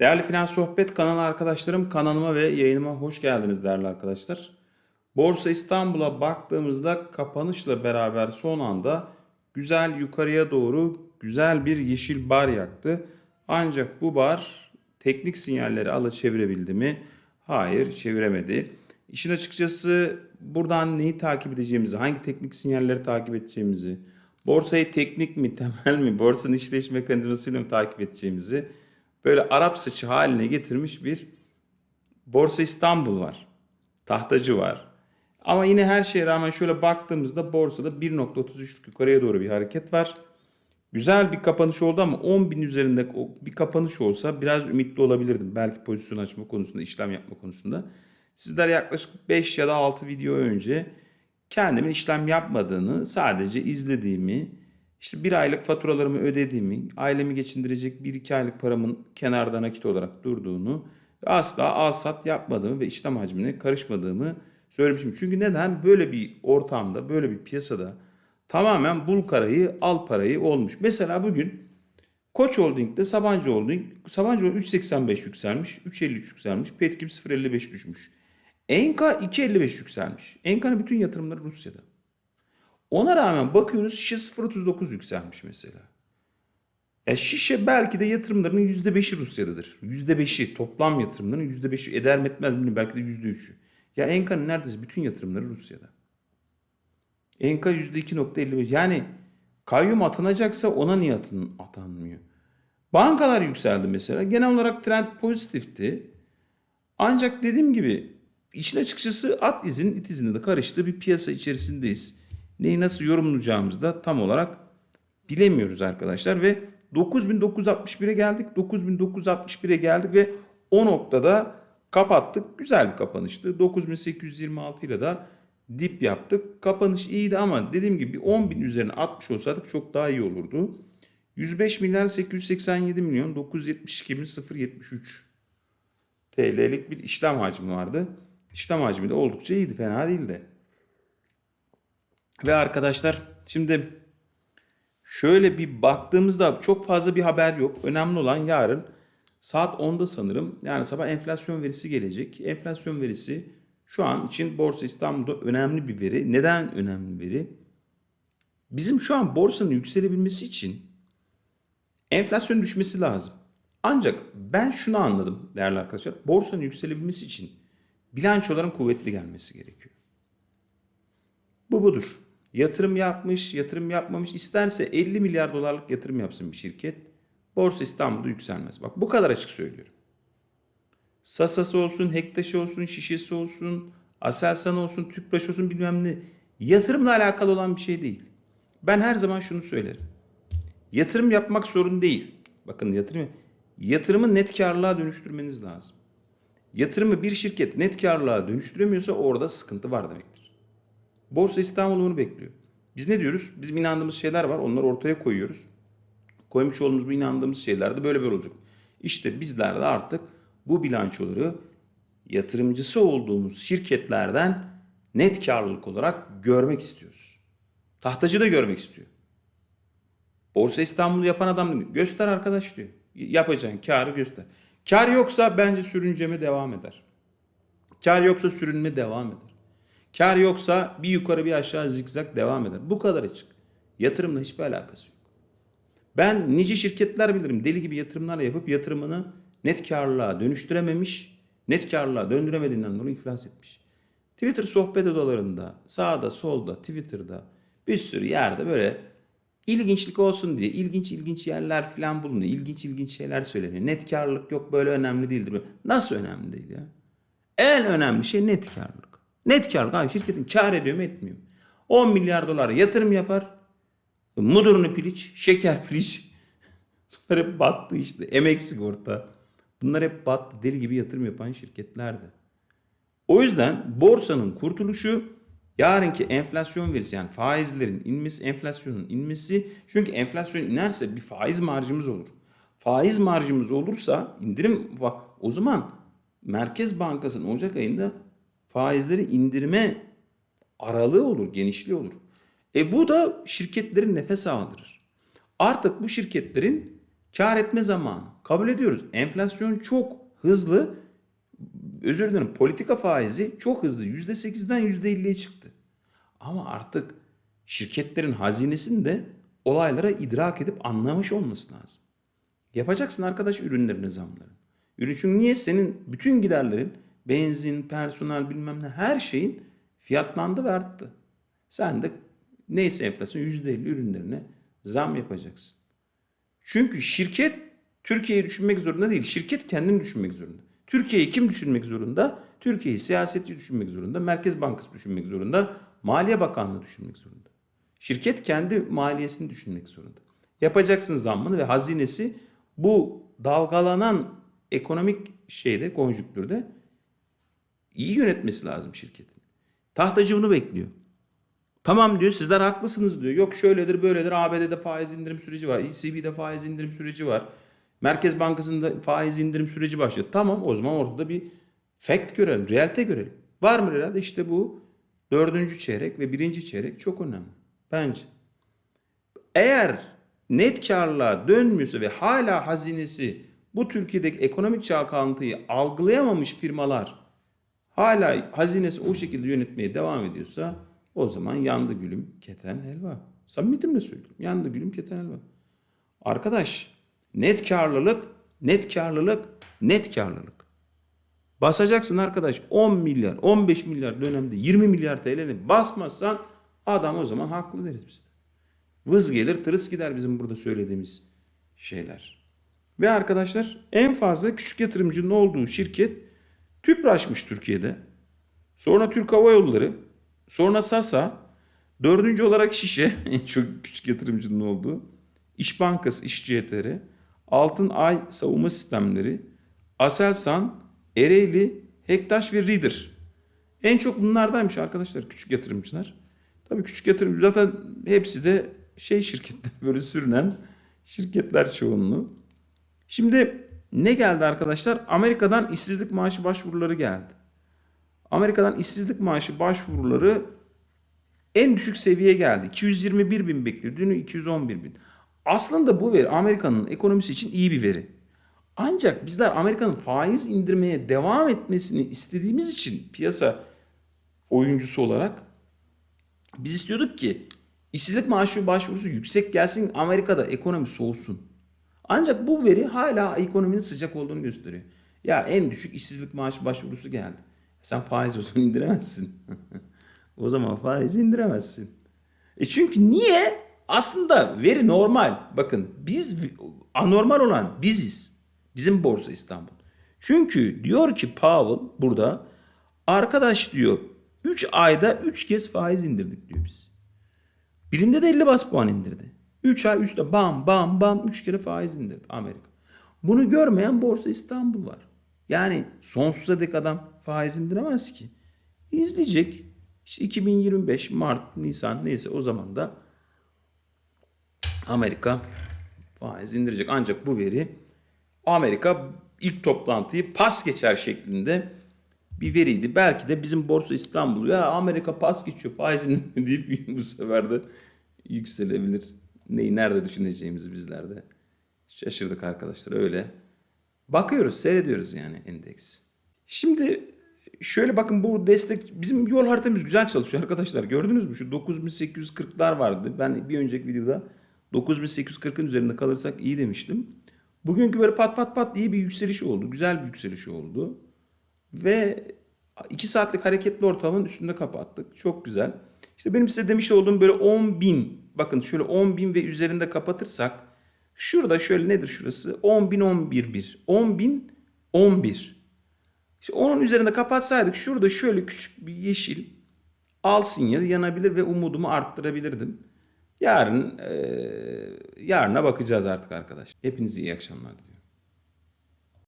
Değerli Finans Sohbet kanalı arkadaşlarım kanalıma ve yayınıma hoş geldiniz değerli arkadaşlar. Borsa İstanbul'a baktığımızda kapanışla beraber son anda güzel yukarıya doğru güzel bir yeşil bar yaktı. Ancak bu bar teknik sinyalleri alı çevirebildi mi? Hayır çeviremedi. İşin açıkçası buradan neyi takip edeceğimizi, hangi teknik sinyalleri takip edeceğimizi, borsayı teknik mi, temel mi, borsanın işleyiş mekanizmasıyla mı takip edeceğimizi böyle Arap saçı haline getirmiş bir Borsa İstanbul var. Tahtacı var. Ama yine her şeye rağmen şöyle baktığımızda borsada 1.33'lük yukarıya doğru bir hareket var. Güzel bir kapanış oldu ama 10 bin üzerinde o- bir kapanış olsa biraz ümitli olabilirdim. Belki pozisyon açma konusunda, işlem yapma konusunda. Sizler yaklaşık 5 ya da 6 video önce kendimin işlem yapmadığını, sadece izlediğimi, işte bir aylık faturalarımı ödediğimi, ailemi geçindirecek 1-2 aylık paramın kenarda nakit olarak durduğunu ve asla al sat yapmadığımı ve işlem hacmine karışmadığımı söylemişim. Çünkü neden? Böyle bir ortamda, böyle bir piyasada tamamen bul karayı, al parayı olmuş. Mesela bugün Koç Holding'de Sabancı Holding, Sabancı Holding 3.85 yükselmiş, 3.53 yükselmiş, Petkim 0.55 düşmüş. Enka 2.55 yükselmiş. Enka'nın bütün yatırımları Rusya'da. Ona rağmen bakıyoruz şişe 0.39 yükselmiş mesela. Ya şişe belki de yatırımlarının %5'i Rusya'dadır. %5'i toplam yatırımların %5'i eder mi etmez mi belki de %3'ü. Ya Enka'nın neredeyse bütün yatırımları Rusya'da. Enka %2.55 yani kayyum atanacaksa ona niye atın, atanmıyor? Bankalar yükseldi mesela. Genel olarak trend pozitifti. Ancak dediğim gibi işin açıkçası at izinin it izinin de karıştığı bir piyasa içerisindeyiz. Neyi nasıl yorumlayacağımızı da tam olarak bilemiyoruz arkadaşlar ve 9961'e geldik. 9961'e geldik ve o noktada kapattık. Güzel bir kapanıştı. 9826 ile de dip yaptık. Kapanış iyiydi ama dediğim gibi 10.000 üzerine atmış olsaydık çok daha iyi olurdu. 105 milyar 887 milyon 972 bin 073 TL'lik bir işlem hacmi vardı. İşlem hacmi de oldukça iyiydi. Fena değildi. Ve arkadaşlar şimdi şöyle bir baktığımızda çok fazla bir haber yok. Önemli olan yarın saat 10'da sanırım yani sabah enflasyon verisi gelecek. Enflasyon verisi şu an için Borsa İstanbul'da önemli bir veri. Neden önemli bir veri? Bizim şu an borsanın yükselebilmesi için enflasyon düşmesi lazım. Ancak ben şunu anladım değerli arkadaşlar. Borsanın yükselebilmesi için bilançoların kuvvetli gelmesi gerekiyor. Bu budur. Yatırım yapmış, yatırım yapmamış. İsterse 50 milyar dolarlık yatırım yapsın bir şirket. Borsa İstanbul'da yükselmez. Bak bu kadar açık söylüyorum. Sasası olsun, Hektaş'ı olsun, Şişesi olsun, Aselsan olsun, Tüpraş olsun bilmem ne. Yatırımla alakalı olan bir şey değil. Ben her zaman şunu söylerim. Yatırım yapmak sorun değil. Bakın yatırım yatırımı net karlılığa dönüştürmeniz lazım. Yatırımı bir şirket net karlılığa dönüştüremiyorsa orada sıkıntı var demektir. Borsa İstanbul bunu bekliyor. Biz ne diyoruz? Bizim inandığımız şeyler var. Onları ortaya koyuyoruz. Koymuş olduğumuz bu inandığımız şeyler de böyle böyle olacak. İşte bizler de artık bu bilançoları yatırımcısı olduğumuz şirketlerden net karlılık olarak görmek istiyoruz. Tahtacı da görmek istiyor. Borsa İstanbul'u yapan adam diyor, göster arkadaş diyor. Yapacağın karı göster. Kar yoksa bence sürünceme devam eder. Kar yoksa sürünme devam eder. Kar yoksa bir yukarı bir aşağı zikzak devam eder. Bu kadar açık. Yatırımla hiçbir alakası yok. Ben nice şirketler bilirim. Deli gibi yatırımlar yapıp yatırımını net karlılığa dönüştürememiş, net karlılığa döndüremediğinden dolayı iflas etmiş. Twitter sohbet odalarında, sağda, solda, Twitter'da bir sürü yerde böyle ilginçlik olsun diye ilginç ilginç yerler falan bulunuyor. İlginç ilginç şeyler söyleniyor. Net karlılık yok böyle önemli değildir. Nasıl önemli değil ya? En önemli şey net karlılık. Net karlılık. Abi şirketin kar ediyor mu etmiyor mu? 10 milyar dolar yatırım yapar. Mudurnu piliç, şeker piliç. Bunlar hep battı işte. Emek sigorta. Bunlar hep battı. Deli gibi yatırım yapan şirketlerdi. O yüzden borsanın kurtuluşu yarınki enflasyon verisi yani faizlerin inmesi, enflasyonun inmesi. Çünkü enflasyon inerse bir faiz marjımız olur. Faiz marjımız olursa indirim o zaman Merkez Bankası'nın Ocak ayında faizleri indirme aralığı olur, genişliği olur. E bu da şirketlerin nefes aldırır. Artık bu şirketlerin Kar etme zamanı. Kabul ediyoruz. Enflasyon çok hızlı. Özür dilerim. Politika faizi çok hızlı. %8'den %50'ye çıktı. Ama artık şirketlerin hazinesini de olaylara idrak edip anlamış olması lazım. Yapacaksın arkadaş ürünlerine zamları. Ürün çünkü niye senin bütün giderlerin benzin, personel bilmem ne her şeyin fiyatlandı ve arttı. Sen de neyse enflasyon %50 ürünlerine zam yapacaksın. Çünkü şirket Türkiye'yi düşünmek zorunda değil. Şirket kendini düşünmek zorunda. Türkiye'yi kim düşünmek zorunda? Türkiye'yi siyasetçi düşünmek zorunda. Merkez Bankası düşünmek zorunda. Maliye Bakanlığı düşünmek zorunda. Şirket kendi maliyesini düşünmek zorunda. Yapacaksın zammını ve hazinesi bu dalgalanan ekonomik şeyde, konjüktürde iyi yönetmesi lazım şirketin. Tahtacı bunu bekliyor. Tamam diyor sizler haklısınız diyor. Yok şöyledir böyledir ABD'de faiz indirim süreci var. ECB'de faiz indirim süreci var. Merkez Bankası'nda faiz indirim süreci başladı. Tamam o zaman ortada bir fact görelim, realite görelim. Var mı realite? İşte bu dördüncü çeyrek ve birinci çeyrek çok önemli. Bence. Eğer net karlılığa dönmüyorsa ve hala hazinesi bu Türkiye'deki ekonomik çalkantıyı algılayamamış firmalar hala hazinesi o şekilde yönetmeye devam ediyorsa o zaman yandı gülüm keten helva. Samimiyetimle söylüyorum. Yandı gülüm keten helva. Arkadaş net karlılık, net karlılık, net karlılık. Basacaksın arkadaş 10 milyar, 15 milyar dönemde 20 milyar TL'ni basmazsan adam o zaman haklı deriz biz de. Vız gelir tırıs gider bizim burada söylediğimiz şeyler. Ve arkadaşlar en fazla küçük yatırımcının olduğu şirket TÜPRAŞ'mış Türkiye'de. Sonra Türk Hava Yolları, sonra Sasa, dördüncü olarak Şişe çok küçük yatırımcının olduğu, İş Bankası, İş CTR, Altın Ay Savunma Sistemleri, Aselsan, Ereğli, Hektaş ve Reader. En çok bunlardaymış arkadaşlar küçük yatırımcılar. Tabii küçük yatırımcı zaten hepsi de şey şirketler böyle sürünen şirketler çoğunluğu. Şimdi ne geldi arkadaşlar? Amerika'dan işsizlik maaşı başvuruları geldi. Amerika'dan işsizlik maaşı başvuruları en düşük seviyeye geldi. 221 bin bekliyor. Dünü 211 bin. Aslında bu veri Amerika'nın ekonomisi için iyi bir veri. Ancak bizler Amerika'nın faiz indirmeye devam etmesini istediğimiz için piyasa oyuncusu olarak biz istiyorduk ki işsizlik maaşı başvurusu yüksek gelsin Amerika'da ekonomi soğusun. Ancak bu veri hala ekonominin sıcak olduğunu gösteriyor. Ya en düşük işsizlik maaşı başvurusu geldi. Sen faiz o zaman indiremezsin. o zaman faiz indiremezsin. E çünkü niye? Aslında veri normal. Bakın biz anormal olan biziz. Bizim borsa İstanbul. Çünkü diyor ki Powell burada arkadaş diyor 3 ayda 3 kez faiz indirdik diyor biz. Birinde de 50 bas puan indirdi. 3 ay üstte bam bam bam 3 kere faiz indirdi Amerika. Bunu görmeyen borsa İstanbul var. Yani sonsuza dek adam faiz indiremez ki. İzleyecek. İşte 2025 Mart, Nisan neyse o zaman da Amerika faiz indirecek. Ancak bu veri Amerika ilk toplantıyı pas geçer şeklinde bir veriydi. Belki de bizim Borsa İstanbul ya Amerika pas geçiyor faiz indiriyor deyip bu sefer de yükselebilir. Neyi nerede düşüneceğimizi bizler de şaşırdık arkadaşlar öyle. Bakıyoruz seyrediyoruz yani endeks. Şimdi şöyle bakın bu destek bizim yol haritamız güzel çalışıyor arkadaşlar. Gördünüz mü şu 9840'lar vardı. Ben bir önceki videoda 9840'ın üzerinde kalırsak iyi demiştim. Bugünkü böyle pat pat pat iyi bir yükseliş oldu. Güzel bir yükseliş oldu. Ve 2 saatlik hareketli ortamın üstünde kapattık. Çok güzel. İşte benim size demiş olduğum böyle 10 bin bakın şöyle 10 bin ve üzerinde kapatırsak şurada şöyle nedir şurası 10 bin 11 bir 10 bin 11 işte onun üzerinde kapatsaydık şurada şöyle küçük bir yeşil al sinyali yanabilir ve umudumu arttırabilirdim. Yarın e, yarına bakacağız artık arkadaşlar. Hepinize iyi akşamlar diliyorum.